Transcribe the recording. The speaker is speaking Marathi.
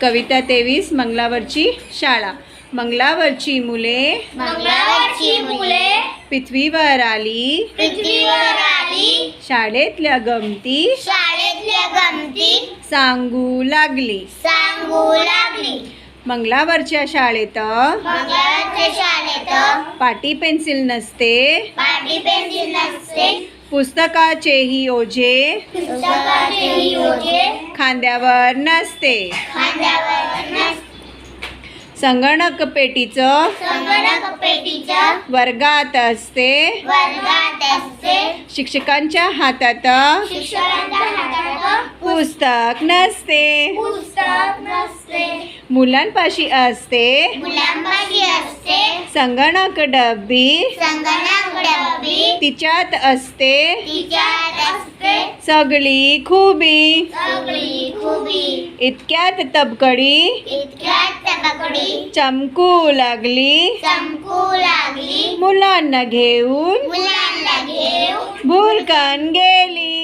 कविता तेवीस मंगलावरची शाळा. मंगलावरची मुले मंगळावरची मुले पृथ्वीवर आली. पृथ्वीवर आली. शाळेतल्या गमती शाळेतल्या गमती सांगू लागली. सांगू लागली. मंगलावरच्या शाळेत मंगळावरच्या शाळेत पाटी पेन्सिल नसते. पाटी पेन्सिल नसते. पुस्तकाचेही ओझे खांद्यावर नसते. खांद्यावर नसते. संगणक पेटीचं वर्गात असते. शिक्षकांच्या हातात पुस्तक नसते. मुलांपाशी असते. संगणक डब्बी तिच्यात असते? तिच्यात असते. सगळी खुबी. सगळी खुबी. इतक्यात तबकडी. इतक्यात तबकडी. चमकू लागली. चमकू लागली. मुलांना घेऊन. मुलांना घेऊन. भुरकन गेली भुरकन गेली.